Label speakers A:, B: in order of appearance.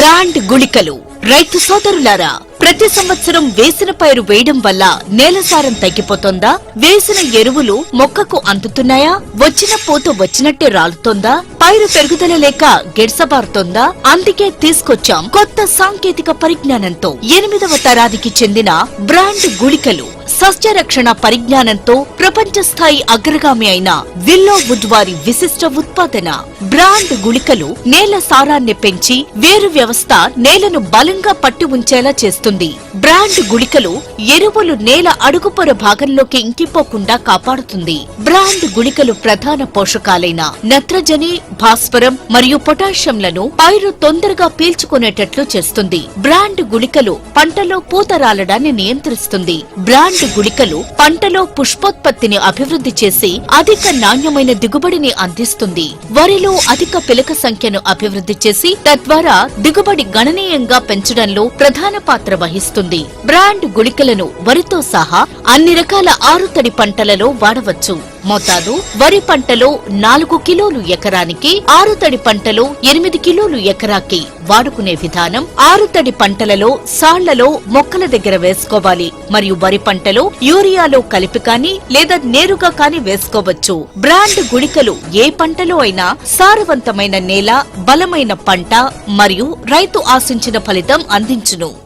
A: Brand గుళికలు. రైతు సోదరులారా ప్రతి సంవత్సరం వేసిన పైరు వేయడం వల్ల నేల సారం తగ్గిపోతుందా? వేసిన ఎరువులు మొక్కకు అందుతున్నాయా? వచ్చిన పూత వచ్చినట్టే రాలుతోందా? పైరు పెరుగుదల లేక గెడ్సబారుతుందా అందుకే తీసుకొచ్చాం కొత్త సాంకేతిక పరిజ్ఞానంతో ఎనిమిదవ తరాదికి చెందిన బ్రాండ్ గుళికలు. సస్యరక్షణ పరిజ్ఞానంతో ప్రపంచ స్థాయి అగ్రగామి అయిన విల్లో వుడ్ వారి విశిష్ట ఉత్పాదన. బ్రాండ్ గుళికలు నేల సారాన్ని పెంచి వేరు వ్యవస్థ నేలను బలంగా పట్టి ఉంచేలా చేస్తుంది. బ్రాండ్ గుళికలు ఎరువులు నేల అడుగుపొర భాగంలోకి ఇంకిపోకుండా కాపాడుతుంది. బ్రాండ్ గుళికలు ప్రధాన పోషకాలైన నత్రజని భాస్వరం మరియు పొటాషియంలను పైరు తొందరగా పీల్చుకునేటట్లు చేస్తుంది. బ్రాండ్ గుళికలు పంటలో పూత రాలడాన్ని నియంత్రిస్తుంది. బ్రాండ్ గుళికలు పంటలో పుష్పోత్పత్తిని అభివృద్ధి చేసి అధిక నాణ్యమైన దిగుబడిని అందిస్తుంది. వరిలో అధిక పిలక సంఖ్యను అభివృద్ధి చేసి తద్వారా దిగుబడి గణనీయంగా పెంచడంలో ప్రధాన పాత్ర వహిస్తుంది. బ్రాండ్ గుళికలను వరితో సహా అన్ని రకాల ఆరుతడి పంటలలో వాడవచ్చు. మోతాదు. వరి పంటలో నాలుగు కిలోలు ఎకరానికి ఆరుతడి పంటలో ఎనిమిది కిలోలు ఎకరాకి వాడుకునే విధానం ఆరుతడి పంటలలో సాళ్ళలో మొక్కల దగ్గర వేసుకోవాలి. మరియు వరి పంటలో యూరియాలో కలిపి కాని లేదా నేరుగా కాని వేసుకోవచ్చు. బ్రాండ్ గుళికలు ఏ పంటలో అయినా సారవంతమైన నేల బలమైన పంట మరియు రైతు ఆశించిన ఫలితం అందించును.